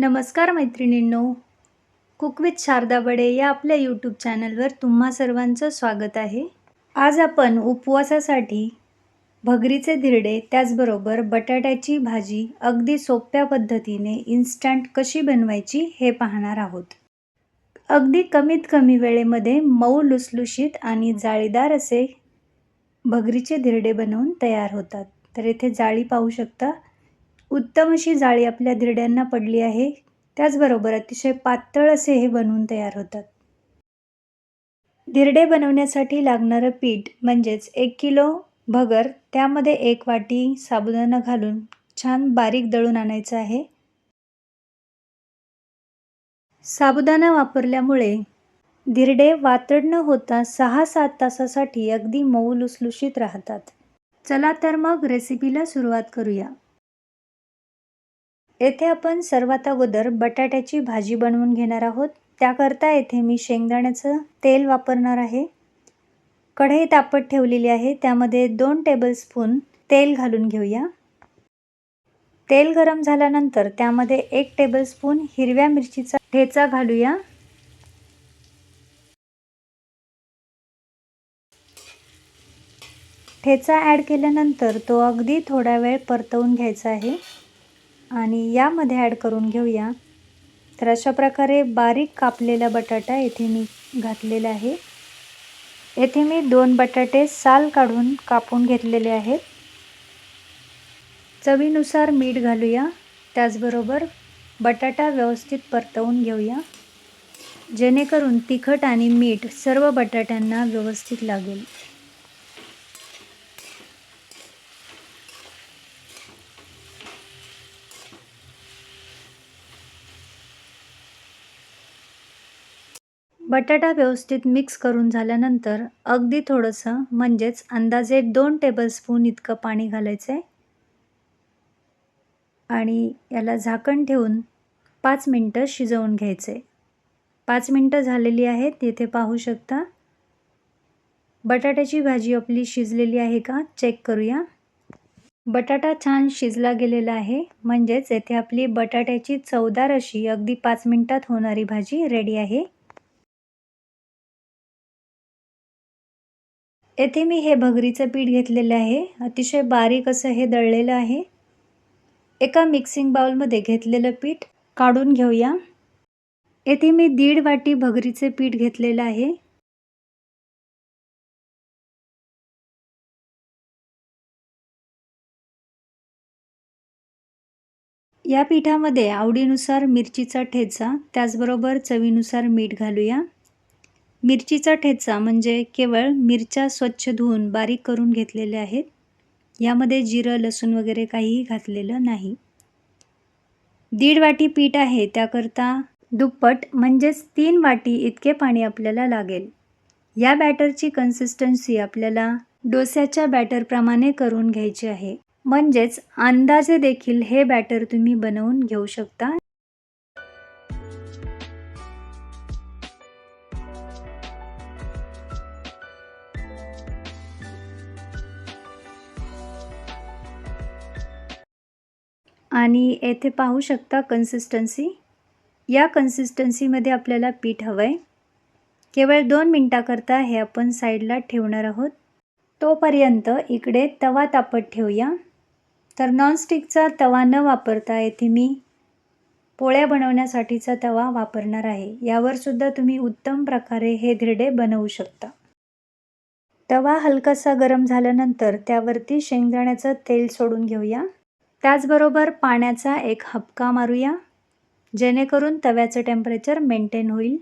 नमस्कार मैत्रिणींनो. Cook with Sharda बडे या आपल्या यूट्यूब चॅनलवर तुम्हा सर्वांचं स्वागत आहे. आज आपण उपवासासाठी भगरीचे धिरडे त्याचबरोबर बटाट्याची भाजी अगदी सोप्या पद्धतीने इन्स्टंट कशी बनवायची हे पाहणार आहोत. अगदी कमीत कमी वेळेमध्ये मऊ लुसलुशीत आणि जाळीदार असे भगरीचे धिरडे बनवून तयार होतात. तर येथे जाळी पाहू शकता. उत्तम अशी जाळी आपल्या धिरड्यांना पडली आहे. त्याचबरोबर अतिशय पातळ असे हे बनवून तयार होतात. धिरडे बनवण्यासाठी लागणारं पीठ म्हणजेच एक किलो भगर त्यामध्ये एक वाटी साबुदाणा घालून छान बारीक दळून आणायचं आहे. साबुदाणा वापरल्यामुळे धिरडे वातड न होता सहा सात तासासाठी अगदी मऊ लुसलुशीत राहतात. चला तर मग रेसिपीला सुरुवात करूया. येथे आपण सर्वात अगोदर बटाट्याची भाजी बनवून घेणार आहोत. त्याकरता येथे मी शेंगदाण्याचं तेल वापरणार आहे. कढई तापत ठेवलेली आहे. त्यामध्ये दोन टेबलस्पून तेल घालून घेऊया. तेल गरम झाल्यानंतर त्यामध्ये एक टेबलस्पून हिरव्या मिरचीचा ठेचा घालूया. ठेचा ॲड केल्यानंतर तो अगदी थोडा वेळ परतवून घ्यायचा आहे. आणि यामध्ये ॲड करून घेऊया. तर अशा प्रकारे बारीक कापलेला बटाटा येथे मी घातलेला आहे. येथे मी दोन बटाटे साल काढून कापून घेतलेले आहेत. चवीनुसार मीठ घालूया. त्याचबरोबर बटाटा व्यवस्थित परतवून घेऊया. जेणेकरून तिखट आणि मीठ सर्व बटाट्यांना व्यवस्थित लागेल. बटाटा व्यवस्थित मिक्स करून झाल्यानंतर अगदी थोडंसं म्हणजेच अंदाजे दोन टेबलस्पून इतकं पाणी घालायचं आहे आणि याला झाकण ठेवून पाच मिनटं शिजवून घ्यायचं आहे पाच मिनटं झालेली आहेत तिथे पाहू शकता. बटाट्याची भाजी आपली शिजलेली आहे का? चेक करूया. बटाटा छान शिजला गेलेला आहे म्हणजेच येथे आपली बटाट्याची चवदार अशी अगदी पाच मिनटात होणारी भाजी रेडी आहे. येथे मी हे भगरीचं पीठ घेतलेलं आहे. अतिशय बारीक असं हे दळलेलं आहे. एका मिक्सिंग बाउलमध्ये घेतलेलं पीठ काढून घेऊया. येथे मी दीड वाटी भगरीचे पीठ घेतलेलं आहे. या पिठामध्ये आवडीनुसार मिरचीचा ठेचा त्याचबरोबर चवीनुसार मीठ घालूया. मिरचीचा ठेचा म्हणजे केवळ मिरच्या स्वच्छ धुवून बारीक करून घेतलेल्या आहेत. यामध्ये जिरं लसूण वगैरे काहीही घातलेलं नाही. दीड वाटी पीठ आहे त्याकरता दुप्पट म्हणजेच तीन वाटी इतके पाणी आपल्याला लागेल. या बॅटरची कन्सिस्टन्सी आपल्याला डोस्याच्या बॅटरप्रमाणे करून घ्यायची आहे. म्हणजेच अंदाजे देखील हे बॅटर तुम्ही बनवून घेऊ शकता. आणि येथे पाहू शकता कन्सिस्टन्सी या कन्सिस्टन्सीमध्ये आपल्याला पीठ हवं आहे केवळ दोन मिनटाकरता हे आपण साईडला ठेवणार आहोत. तोपर्यंत इकडे तवा तापत ठेवूया. तर नॉनस्टिकचा तवा न वापरता येथे मी पोळ्या बनवण्यासाठीचा तवा वापरणार आहे. यावरसुद्धा तुम्ही उत्तम प्रकारे हे धिरडे बनवू शकता. तवा हलकासा गरम झाल्यानंतर त्यावरती शेंगदाण्याचं तेल सोडून घेऊया. त्याचबरोबर पाण्याचा एक हपका मारूया जेणेकरून तव्याचं टेम्परेचर मेंटेन होईल.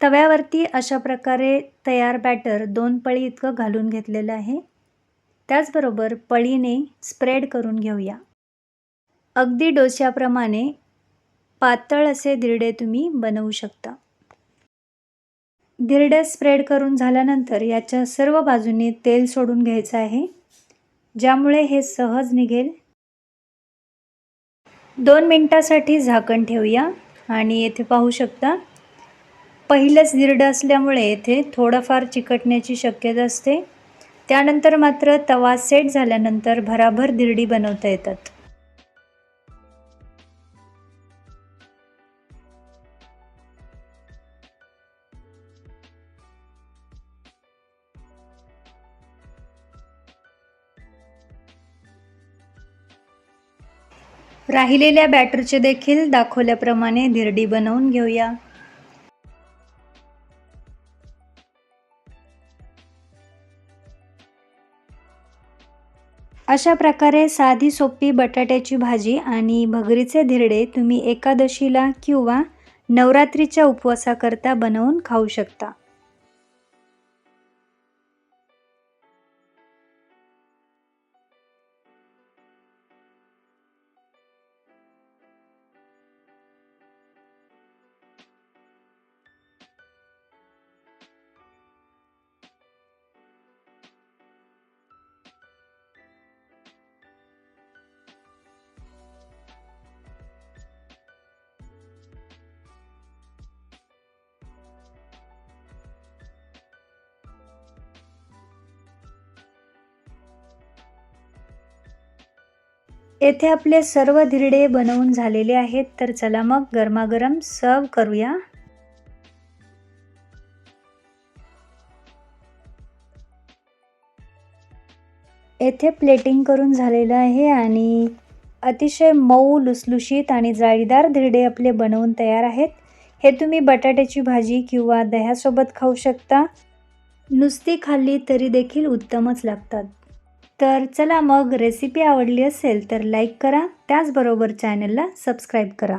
तव्यावरती अशा प्रकारे तयार बॅटर दोन पळी इतकं घालून घेतलेलं आहे. त्याचबरोबर पळीने स्प्रेड करून घेऊया. अगदी डोश्याप्रमाणे पातळ असे दिरडे तुम्ही बनवू शकता. धिरडे स्प्रेड करून झाल्यानंतर याच्या सर्व बाजूंनी तेल सोडून घ्यायचं आहे ज्यामुळे हे सहज निघेल. दोन मिनटासाठी झाकण ठेवूया आणि येथे पाहू शकता पहिलंच धिरडं असल्यामुळे येथे थोडंफार चिकटण्याची शक्यता असते. त्यानंतर मात्र तवा सेट झाल्यानंतर भराभर धिरडी बनवता येतात. राहिलेल्या बॅटरचे देखील दाखवल्याप्रमाणे धिरडी बनवून घेऊया. अशा प्रकारे साधी सोपी बटाट्याची भाजी आणि भगरीचे धिरडे तुम्ही एकादशीला किंवा नवरात्रीच्या उपवासाकरता बनवून खाऊ शकता. येथे आपले सर्व धिरडे बनवून झालेले आहेत तर चला मग गरमागरम सर्व करूया. येथे प्लेटिंग करून झालेलं आहे आणि अतिशय मऊ लुसलुशीत आणि जाळीदार धिरडे आपले बनवून तयार आहेत. हे तुम्ही बटाट्याची भाजी किंवा दह्यासोबत खाऊ शकता. नुसती खाल्ली तरी देखील उत्तमच लागतात. तर चला मग रेसिपी आवडली असेल तर लाईक करा. त्याचबरोबर चॅनलला सबस्क्राईब करा.